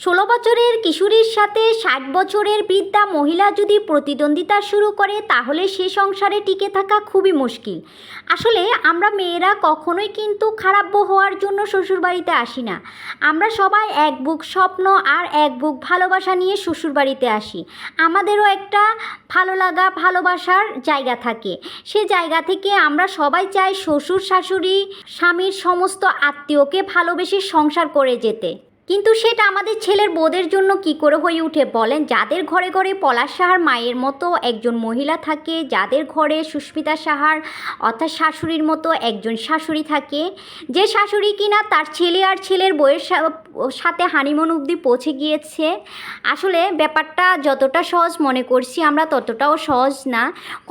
ষোলো বছরের কিশোরীর সাথে ষাট বছরের বৃদ্ধা মহিলা যদি প্রতিদ্বন্দ্বিতা শুরু করে, তাহলে সে সংসারে টিকে থাকা খুবই মুশকিল। আসলে আমরা মেয়েরা কখনোই কিন্তু খারাপ হওয়ার জন্য শ্বশুরবাড়িতে আসি না। আমরা সবাই এক বুক স্বপ্ন আর এক বুক ভালোবাসা নিয়ে শ্বশুরবাড়িতে আসি। আমাদেরও একটা ভালো লাগা, ভালোবাসার জায়গা থাকে। সে জায়গা থেকে আমরা সবাই চাই শ্বশুর শাশুড়ি, স্বামীর সমস্ত আত্মীয়কে ভালোবেসে সংসার করে যেতে। কিন্তু সেটা আমাদের ছেলের বোধের জন্য কি করে হয়ে উঠে বলেন? যাদের ঘরে ঘরে পলাশ সাহার মায়ের মতো একজন মহিলা থাকে, যাদের ঘরে সুস্মিতা সাহার অর্থাৎ শাশুড়ির মতো একজন শাশুড়ি থাকে, যে শাশুড়ি কিনা তার ছেলে আর ছেলের বইয়ের সাথে হানিমুন অবধি পৌঁছে গিয়েছে। আসলে ব্যাপারটা যতটা সহজ মনে করছি আমরা, ততটাও সহজ না।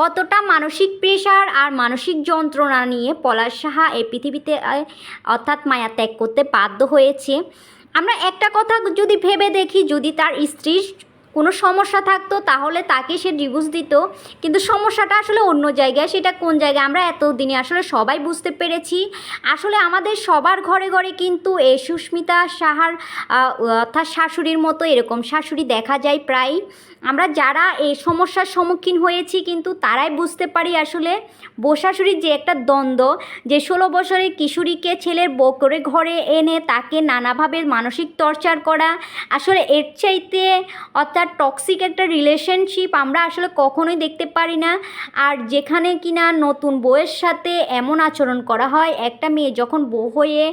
কতটা মানসিক প্রেশার আর মানসিক যন্ত্রণা নিয়ে পলাশ সাহা এই পৃথিবীতে, অর্থাৎ মায়া ত্যাগ করতে বাধ্য হয়েছে। আমরা একটা কথা যদি ভেবে দেখি, যদি তার স্ত্রীর কোনো সমস্যা থাকতো, তাহলে তাকে সে ডিভোর্স দিত। কিন্তু সমস্যাটা আসলে অন্য জায়গায়, সেটা কোন জায়গায়? আমরা এতদিনে আসলে সবাই বুঝতে পেরেছি। আসলে আমাদের সবার ঘরে ঘরে কিন্তু এ সুস্মিতা সাহার অর্থাৎ শাশুড়ির মতো এরকম শাশুড়ি দেখা যায় প্রায় আমরা যারা এই সমস্যার সম্মুখীন হয়েছি কিন্তু তারাই বুঝতে পারি আসলে বউ শাশুড়ির যে একটা দ্বন্দ্ব, যে ষোলো বছরের কিশোরীকে ছেলের বউ করে ঘরে এনে তাকে নানাভাবে মানসিক টর্চার করা, আসলে এর চাইতে অর্থাৎ টক্সিক একটা রিলেশনশিপ আমরা আসলে কখনোই দেখতে পারি না। আর যেখানে কিনা নতুন বউয়ের সাথে এমন আচরণ করা হয়, একটা মেয়ে যখন বউ হয়ে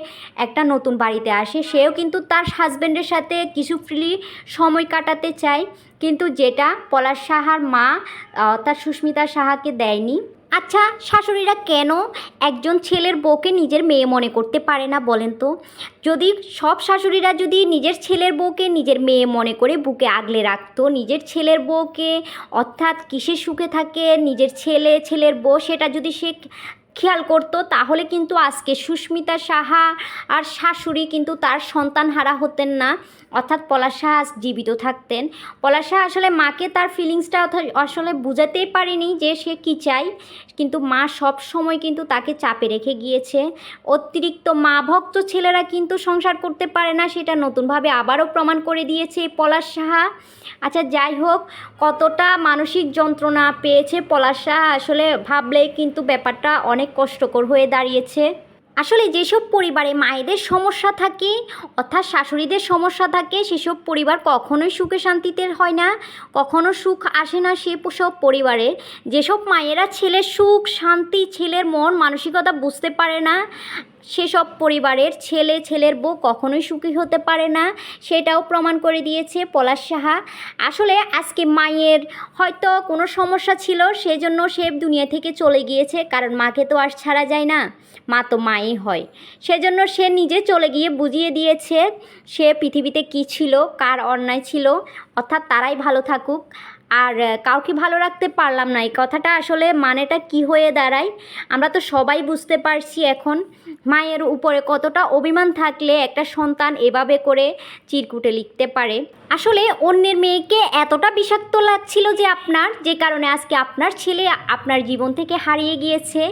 একটা নতুন বাড়িতে আসে, সেও কিন্তু তার হাজব্যান্ডের সাথে কিছু ফ্রি সময় কাটাতে চায়। কিন্তু যেটা পলাশ সাহার মা তার সুস্মিতা সাহাকে দেয়নি। আচ্ছা শাশুড়িরা কেন একজন ছেলের বউকে নিজের মেয়ে মনে করতে পারে না বলেন তো? যদি সব শাশুড়িরা যদি নিজের ছেলের বউকে নিজের মেয়ে মনে করে বুকে আগলে রাখতো, নিজের ছেলের বউকে অর্থাৎ কিসের সুখে থাকে, নিজের ছেলে, ছেলের বউ, সেটা যদি সে খেয়াল করতো, তাহলে কিন্তু আজকে সুস্মিতা সাহা আর শাশুড়ি কিন্তু তার সন্তান হারা হতেন না। অর্থাৎ পলাশ সাহা জীবিত থাকতেন। পলাশ সাহা আসলে মাকে তার ফিলিংসটা আসলে বুঝাতেই পারেনি যে সে কী চাই কিন্তু মা সব সময় কিন্তু তাকে চাপে রেখে গিয়েছে। অতিরিক্ত মা ভক্ত ছেলেরা কিন্তু সংসার করতে পারে না, সেটা নতুনভাবে আবারও প্রমাণ করে দিয়েছে পলাশ সাহা। আচ্ছা যাই হোক, কতটা মানসিক যন্ত্রণা পেয়েছে পলাশ সাহা আসলে ভাবলে কিন্তু ব্যাপারটা অনেক কষ্টকর হয়ে দাঁড়িয়েছে। আসলে যেসব পরিবারে মায়েদের সমস্যা থাকে, অর্থাৎ শাশুড়িদের সমস্যা থাকে, সেসব পরিবার কখনোই সুখে শান্তিতে হয় না, কখনো সুখ আসে না সে সব পরিবারে। যেসব মায়েরা ছেলের সুখ, শান্তি, ছেলের মন, মানসিকতা বুঝতে পারে না সেসব পরিবারের ছেলে ছেলের বউ কখনোই সুখী হতে পারে না, সেটাও প্রমাণ করে দিয়েছে পলাশ সাহা। আসলে আজকে মায়ের হয়তো কোনো সমস্যা ছিল, সেজন্য সে দুনিয়া থেকে চলে গিয়েছে, কারণ মাকে তো আর ছাড়া যায় না। মা তো মাই হয়। সেজন্য সে নিজে চলে গিয়ে বুঝিয়ে দিয়েছে, সে পৃথিবীতে কী ছিল, কার অন্যায় ছিল, অর্থাৎ তারাই ভালো থাকুক। আর কাউকে ভালো রাখতে পারলাম না। এই কথাটা আসলে মানেটা কি হয়ে দাঁড়ায়, আমরা তো সবাই বুঝতে পারছি এখন। মায়ের উপরে কতটা অভিমান থাকলে একটা সন্তান এভাবে করে চিরকুটে লিখতে পারে। আসলে অন্যের মেয়েকে এতটা বিষাক্ত লাগছিল যে আপনার, যে কারণে আজকে আপনার ছেলে আপনার জীবন থেকে হারিয়ে গিয়েছে।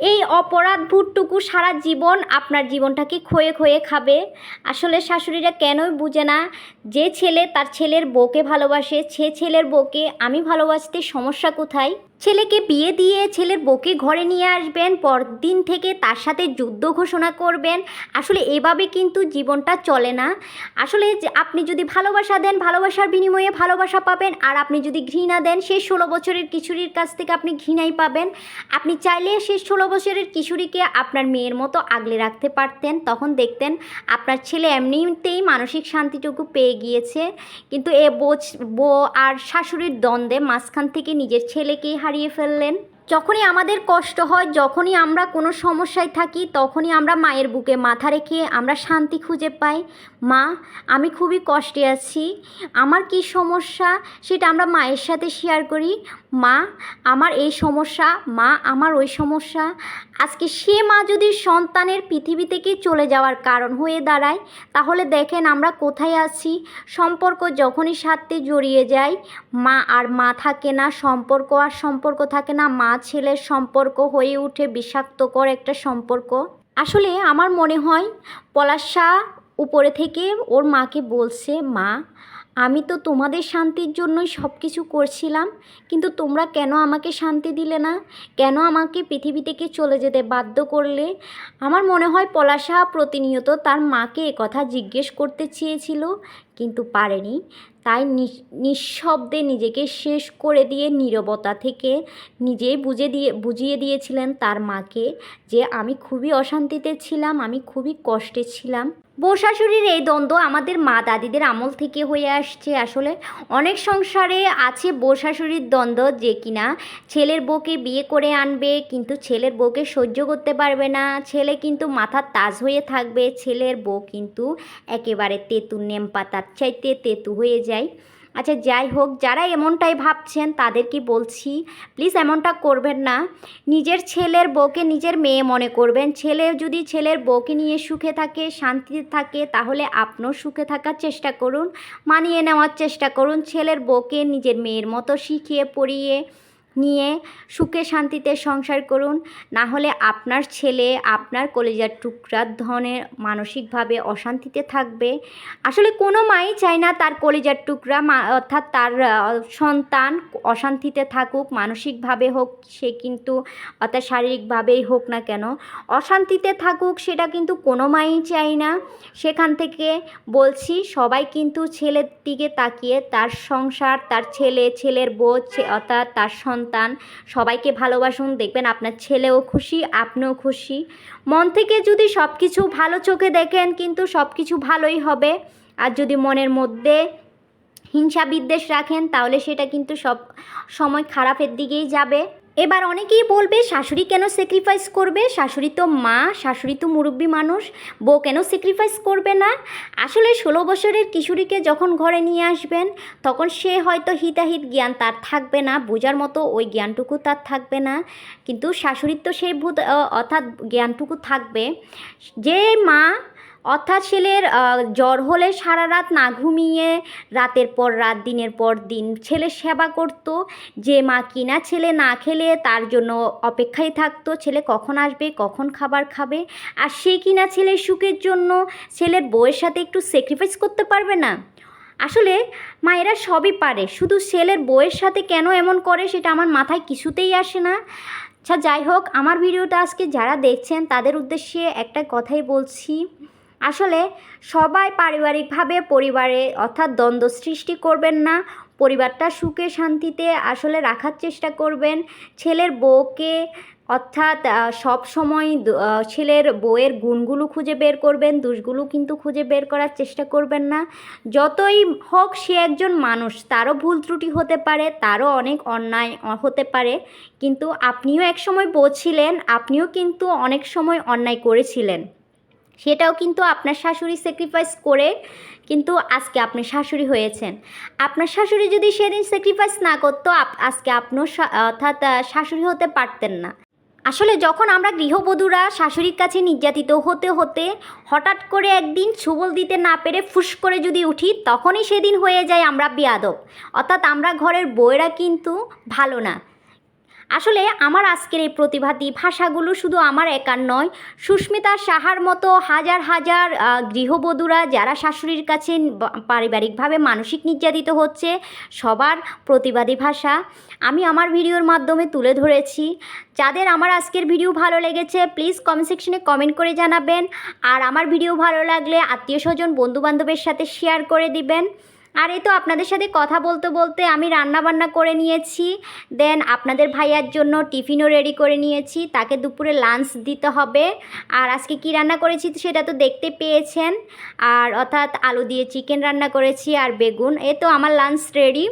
এই অপরাধ ভুটটুকু সারা জীবন আপনার জীবনটাকে ক্ষয়ে ক্ষয়ে খাবে। আসলে শাশুড়িরা কেনই বুঝে না যে ছেলে তার ছেলের বউকে ভালোবাসে, সে ছেলের বউকে আমি ভালোবাসতে সমস্যা কোথায়? ছেলেকে বিয়ে দিয়ে ছেলের বউকে ঘরে নিয়ে আসবেন, পরদিন থেকে তার সাথে যুদ্ধ ঘোষণা করবেন। আসলে এভাবে কিন্তু জীবনটা চলে না। আসলে আপনি যদি ভালোবাসা দেন, ভালোবাসার বিনিময়ে ভালোবাসা পাবেন। আর আপনি যদি ঘৃণা দেন সেই ষোলো বছরের কিশোরীর কাছ থেকে আপনি ঘৃণাই পাবেন। আপনি চাইলে সেই ষোলো বছরের কিশোরীকে আপনার মেয়ের মতো আগলে রাখতে পারতেন। তখন দেখতেন আপনার ছেলে এমনিতেই মানসিক শান্তিটুকু পেয়ে গিয়েছে। কিন্তু এ বোঝ, বউ আর শাশুড়ির দ্বন্দ্বে মাঝখান থেকে নিজের ছেলেকেই হারিয়ে ফেললেন। যখনই আমাদের কষ্ট হয়, যখনই আমরা কোনো সমস্যায় থাকি, তখনই আমরা মায়ের বুকে মাথা রেখে আমরা শান্তি খুঁজে পাই। মা, আমি খুবই কষ্টে আছি। আমার কি সমস্যা সেটা আমরা মায়ের সাথে শেয়ার করি। মা, আমার এই সমস্যা, মা আমার ওই সমস্যা। আজকে সে মা যদি সন্তানের পৃথিবী থেকে চলে যাওয়ার কারণ হয়ে দাঁড়ায়, তাহলে দেখেন আমরা কোথায় আছি। সম্পর্ক যখনই সাথে জড়িয়ে যায়, মা আর মা থাকে না, সম্পর্ক আর সম্পর্ক থাকে না। মা ছেলের সম্পর্ক হয়ে ওঠে বিষাক্তকর একটা সম্পর্ক। আসলে আমার মনে হয়, পলাশ উপরে থেকে ওর মাকে বলছে, মা আমি তো তোমাদের শান্তির জন্যই সব কিছু করছিলাম, কিন্তু তোমরা কেন আমাকে শান্তি দিলে না? কেন আমাকে পৃথিবী থেকে চলে যেতে বাধ্য করলে? আমার মনে হয় পলাশা প্রতিনিয়ত তার মাকে কথা জিজ্ঞেস করতে চেয়েছিল, কিন্তু পারেনি। তাই নিঃশব্দে নিজেকে শেষ করে দিয়ে নীরবতা থেকে নিজেই বুঝে দিয়ে, বুঝিয়ে দিয়েছিলেন তার মাকে যে আমি খুবই অশান্তিতে ছিলাম, আমি খুবই কষ্টে ছিলাম। বউ শাশুড়ির এই দ্বন্দ্ব আমাদের মা দাদিদের আমল থেকে হয়ে আসছে আসলে। অনেক সংসারে আছে বউ শাশুড়ির দ্বন্দ্ব যে কিনা ছেলের বউকে বিয়ে করে আনবে, কিন্তু ছেলের বউকে সহ্য করতে পারবে না। ছেলে কিন্তু মাথার তাজ হয়ে থাকবে। ছেলের বউ কিন্তু একেবারে তেঁতু নেম পাতার চাইতে তেঁতু হয়ে যায়। আচ্ছা যাই হোক, যারা এমনটাই ভাবছেন, তাদেরকে বলছি প্লিজ এমনটা করবেন না। নিজের ছেলের বউকে নিজের মেয়ে মনে করবেন। ছেলে যদি ছেলের বউকে নিয়ে সুখে থাকে, শান্তিতে থাকে, তাহলে আপনার সুখে থাকার চেষ্টা করুন, মানিয়ে নেওয়ার চেষ্টা করুন। ছেলের বউকে নিজের মেয়ের মতো শিখিয়ে পড়িয়ে নিয়ে সুখে শান্তিতে সংসার করুন। না হলে আপনার ছেলে, আপনার কলেজার টুকরার ধনের মানসিকভাবে অশান্তিতে থাকবে। আসলে কোনো মাই চায় না তার কলেজার টুকরা অর্থাৎ তার সন্তান অশান্তিতে থাকুক, মানসিকভাবে হোক, সে কিন্তু অর্থাৎ শারীরিকভাবেই হোক না কেন, অশান্তিতে থাকুক সেটা কিন্তু কোনো মাই চাই না। সেখান থেকে বলছি, সবাই কিন্তু ছেলের দিকে তাকিয়ে তার সংসার, তার ছেলে, ছেলের ছে- অর্থাৎ তার সন্তান সবাইকে ভালোবাসুন, দেখবেন আপনার ছেলেও খুশি, আপনিও খুশি। মন থেকে যদি সব কিছু ভালো চোখে দেখেন, কিন্তু সব কিছু ভালোই হবে। আর যদি মনের মধ্যে হিংসা বিদ্বেষ রাখেন, তাহলে সেটা কিন্তু সব সময় খারাপের দিকেই যাবে। এবার অনেকেই বলবে, শাশুড়ি কেন স্যাক্রিফাইস করবে? শাশুড়ি তো মা, শাশুড়ি তো মুরব্বী মানুষ, বউ কেন স্যাক্রিফাইস করবে না? আসলে ষোলো বছরের কিশোরীকে যখন ঘরে নিয়ে আসবেন, তখন সে হয়তো হিতাহিত জ্ঞান তার থাকবে না, বোঝার মতো ওই জ্ঞানটুকু তার থাকবে না। কিন্তু শাশুড়ির তো সেই ভূত অর্থাৎ জ্ঞানটুকু থাকবে। যে মা অর্থাৎ ছেলের জ্বর হলে সারা রাত না ঘুমিয়ে রাতের পর রাত, দিনের পর দিন ছেলের সেবা করত। যে মা কিনা ছেলে না খেলে তার জন্য অপেক্ষায় থাকতো। ছেলে কখন আসবে, কখন খাবার খাবে? আর সে কিনা ছেলের সুখের জন্য ছেলের বউয়ের সাথে একটু স্যাক্রিফাইস করতে পারবে না? আসলে মায়েরা সবই পারে। শুধু ছেলের বউয়ের সাথে কেন এমন করে সেটা আমার মাথায় কিছুতেই আসে না। আচ্ছা যাই হোক, আমার ভিডিওটা আজকে যারা দেখছেন তাদের উদ্দেশ্যে একটা কথাই বলছি। আসলে সবাই পারিবারিকভাবে পরিবারে অর্থাৎ দ্বন্দ্ব সৃষ্টি করবেন না, পরিবারটা সুখে শান্তিতে আসলে রাখার চেষ্টা করবেন। ছেলের বউকে অর্থাৎ সব সময় ছেলের বউয়ের গুণগুলো খুঁজে বের করবেন, দোষগুলো কিন্তু খুঁজে বের করার চেষ্টা করবেন না। যতই হোক সে একজন মানুষ, তারও ভুল ত্রুটি হতে পারে, তারও অনেক অন্যায় হতে পারে। কিন্তু আপনিও এক সময় বউ ছিলেন আপনিও কিন্তু অনেক সময় অন্যায় করেছিলেন। সেটাও কিন্তু আপনার শাশুড়ি স্যাক্রিফাইস করে কিন্তু আজকে আপনি শাশুড়ি হয়েছেন। আপনার শাশুড়ি যদি সেদিন স্যাক্রিফাইস না করতো আজকে আপনিও অর্থাৎ শাশুড়ি হতে পারতেন না। আসলে যখন আমরা গৃহবধূরা শাশুড়ির কাছে নির্যাতিত হতে হতে হঠাৎ করে একদিন ছুবল দিতে না পেরে ফুস করে যদি উঠি, তখনই সেদিন হয়ে যায় আমরা বেয়াদব। অর্থাৎ আমরা ঘরের বউয়েরা কিন্তু ভালো না। আসলে আমার আজকের এই প্রতিভাতি ভাষাগুলো শুধু আমার একার নয়, সুস্মিতা সাহার মতো হাজার হাজার গৃহবধূরা যারা শাশুড়ির কাছে পারিবারিকভাবে মানসিক নির্যাতিত হচ্ছে, সবার প্রতিবাদী ভাষা। আমি আমার ভিডিওর মাধ্যমে তুলে ধরেছি। যাদের আমার আজকের ভিডিও ভালো লেগেছে প্লিজ কমেন্ট সেকশনে কমেন্ট করে জানাবেন। আর আমার ভিডিও ভালো লাগলে আত্মীয় স্বজন, বন্ধুবান্ধবের সাথে শেয়ার করে দিবেন। আর এই তো আপনাদের সাথে কথা বলতে বলতে আমি রান্না বান্না করে নিয়েছি। দেন আপনাদের ভাইয়ার জন্য টিফিনও রেডি করে নিয়েছি। তাকে দুপুরে লাঞ্চ দিতে হবে। আর আজকে কি রান্না করেছি সেটা তো দেখতে পেয়েছেন। আর অর্থাৎ আলু দিয়ে চিকেন রান্না করেছি আর বেগুন। এ তো আমার লাঞ্চ রেডি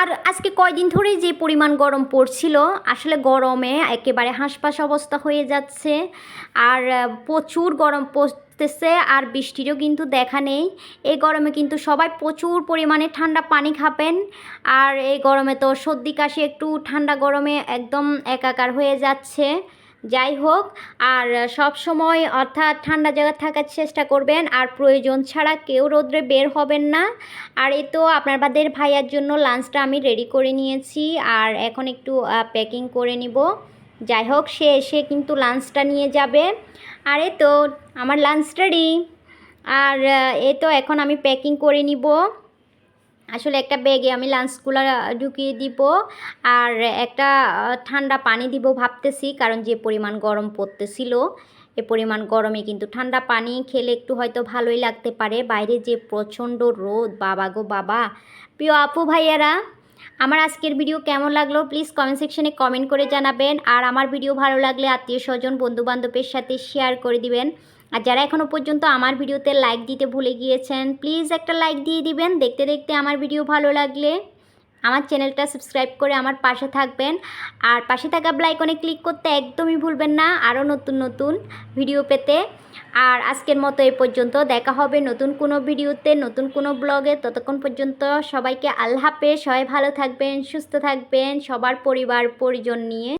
আর আজকে কয়দিন ধরেই যে পরিমাণ গরম পড়ছিল, আসলে গরমে একেবারে হাঁসপাস অবস্থা হয়ে যাচ্ছে। আর প্রচুর গরম পড়তেছে আর বৃষ্টিরও কিন্তু দেখা নেই। এই গরমে কিন্তু সবাই প্রচুর পরিমাণে ঠান্ডা পানি খাবেন। আর এই গরমে তো সর্দি, কাশি একটু ঠান্ডা গরমে একদম একাকার হয়ে যাচ্ছে। যাই হোক, আর সব সময় অর্থাৎ ঠান্ডা জায়গা থাকার চেষ্টা করবেন। আর প্রয়োজন ছাড়া কেউ রোদ্রে বের হবেন না। আর এই তো আপনার বাদের ভাইয়ার জন্য লাঞ্চটা আমি রেডি করে নিয়েছি। আর এখন একটু প্যাকিং করে নিব। যাই হোক সে এসে কিন্তু লাঞ্চটা নিয়ে যাবে। আর এই তো, আমার লাঞ্চ রেডি আর এ তো এখন আমি প্যাকিং করে নিব। আসলে একটা ব্যাগে আমি লাঞ্চগুলো ঢুকিয়ে দিব। আর একটা ঠান্ডা পানি দিব ভাবতেছি, কারণ যে পরিমাণ গরম পড়তেছিল, এ পরিমাণ গরমে কিন্তু ঠান্ডা পানি খেলে একটু হয়তো ভালোই লাগতে পারে। বাইরে যে প্রচণ্ড রোদ, বাবা গো বাবা। প্রিয় আপু ভাইয়ারা আমার আজকের ভিডিও কেমন লাগল প্লিজ কমেন্ট সেকশনে কমেন্ট করে জানাবেন। আর আমার ভিডিও ভালো লাগলে আত্মীয় স্বজন, বন্ধুবান্ধবের সাথে শেয়ার করে দিবেন। আর যারা এখনও পর্যন্ত আমার ভিডিওতে লাইক দিতে ভুলে গিয়েছেন প্লিজ একটা লাইক দিয়ে দিবেন। দেখতে দেখতে আমার ভিডিও ভালো লাগলে। আমার চ্যানেলটা সাবস্ক্রাইব করে আমার পাশে থাকবেন। আর পাশে থাকা ব্লাইকনে ক্লিক করতে একদমই ভুলবেন না, আরও নতুন নতুন ভিডিও পেতে। আর আজকের মতো এ পর্যন্ত, দেখা হবে নতুন কোনো ভিডিওতে নতুন কোনো ব্লগে ততক্ষণ পর্যন্ত সবাইকে আল্লাহ হাফেজ, সবাই ভালো থাকবেন, সুস্থ থাকবেন, সবার পরিবার, পরিজন নিয়ে।